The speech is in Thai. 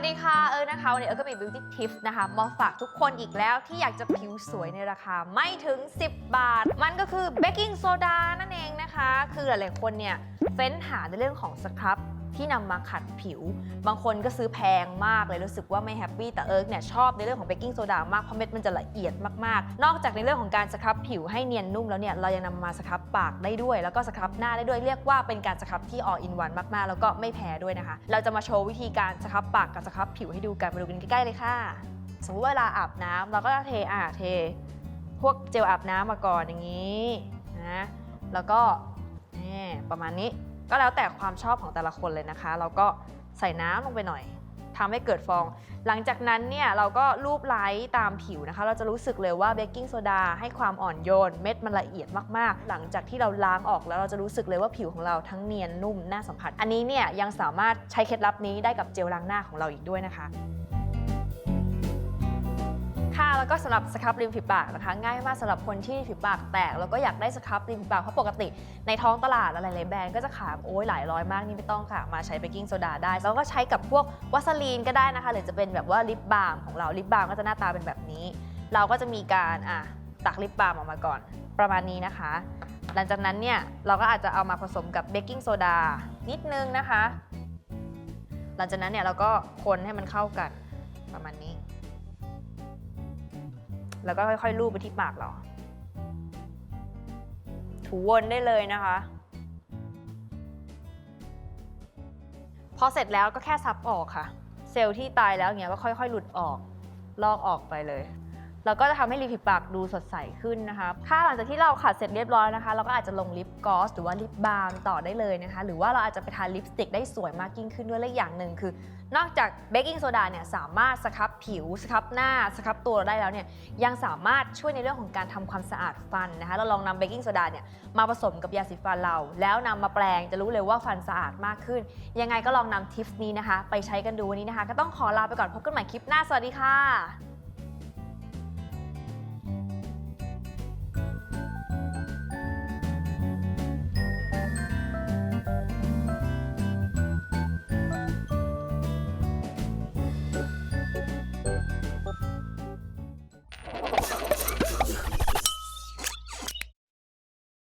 วัสดีค่ะ เออนะคะวันนี้เออก็มี beauty tips นะคะ มาฝากทุกคนอีกแล้วที่อยากจะผิวสวยในราคาไม่ถึง 10 บาท มันก็คือเบกกิ้งโซดานั่นเองนะคะ คือหลายๆคนเนี่ย เฟ้นหาในเรื่องของสครับ ที่นำมาขัดผิว บางคนก็ซื้อแพงมากเลยรู้สึกว่าไม่แฮปปี้แต่เอิร์กเนี่ยชอบในเรื่องของเบกกิ้งโซดามากเพราะเม็ดมันจะละเอียดมากๆ นอกจากในเรื่องของการสครับผิวให้เนียนนุ่มแล้วเนี่ยเรายังนำมาสครับปากได้ด้วย แล้วก็สครับหน้าได้ด้วยเรียกว่าเป็นการสครับที่ all in one มากๆ แล้วก็ไม่แพ้ด้วยนะคะ เราจะมาโชว์วิธีการสครับปากกับสครับผิวให้ดูกันมาดูกันใกล้ๆเลยค่ะสมมติเวลาอาบน้ำเราก็เทอ่าเท พวกเจลอาบน้ำมาก่อนอย่างนี้นะแล้วก็นี่ประมาณนี้ ก็แล้วแต่ความชอบของแต่ละคนเลยนะคะ เราก็ใส่น้ำลงไปหน่อยทำให้เกิดฟอง หลังจากนั้นเนี่ยเราก็ลูบไล้ตามผิวนะคะ เราจะรู้สึกเลยว่าเบกกิ้งโซดาให้ความอ่อนโยน เม็ดมันละเอียดมากๆ หลังจากที่เราล้างออกแล้วเราจะรู้สึกเลยว่าผิวของเราทั้งเนียนนุ่มน่าสัมผัส อันนี้เนี่ยยังสามารถใช้เคล็ดลับนี้ได้กับเจลล้างหน้าของเราอีกด้วยนะคะ ค่ะ แล้วก็สำหรับสครับริมฝีปากนะคะ ง่ายมากสำหรับคนที่ฝีปากแตก แล้วก็อยากได้สครับริมฝีปากเพราะปกติในท้องตลาดอะไรหลายๆแบรนด์ก็จะขายโอ้ยหลายร้อยมากนี่ไม่ต้องค่ะ มาใช้เบกกิ้งโซดาได้ แล้วก็ใช้กับพวกวัสลีนก็ได้นะคะ หรือจะเป็นแบบว่าลิปบาล์มของเราลิปบาล์มก็จะหน้าตาเป็นแบบนี้ เราก็จะมีการอะตักลิปบาล์มออกมาก่อนประมาณนี้นะคะ หลังจากนั้นเนี่ยเราก็อาจจะเอามาผสมกับเบกกิ้งโซดานิดนึงนะคะ หลังจากนั้นเนี่ยเราก็คนให้มันเข้ากันประมาณนี้ แล้วก็ค่อยๆลูบไปที่ปากเรา ถูวนได้เลยนะคะ พอเสร็จแล้วก็แค่ซับออกค่ะ เซลล์ที่ตายแล้วอย่างเงี้ยก็ค่อย ๆ หลุดออก ลอกออกไปเลย แล้วก็จะทำให้ริมฝีปากดูสดใสขึ้นนะคะถ้าหลังจากที่เราขัดเสร็จเรียบร้อยนะคะ เราก็อาจจะลงลิปกอสหรือว่าลิปบาล์มต่อได้เลยนะคะ หรือว่าเราอาจจะไปทาลิปสติกได้สวยมากยิ่งขึ้นด้วยและอีกอย่างหนึ่งคือ นอกจากเบกกิ้งโซดาเนี่ยสามารถสครับผิวสครับหน้าสครับตัวเราได้แล้วเนี่ยยังสามารถช่วยในเรื่องของการทำความสะอาดฟันนะคะ เราลองนำเบกกิ้งโซดาเนี่ยมาผสมกับยาสีฟันเรา แล้วนำมาแปลงจะรู้เลยว่าฟันสะอาดมากขึ้น ยังไงก็ลองนำทิปนี้นะคะ ไปใช้กันดูวันนี้นะคะ ก็ต้องขอลาไปก่อนพบกันใหม่คลิปหน้าสวัสดีค่ะ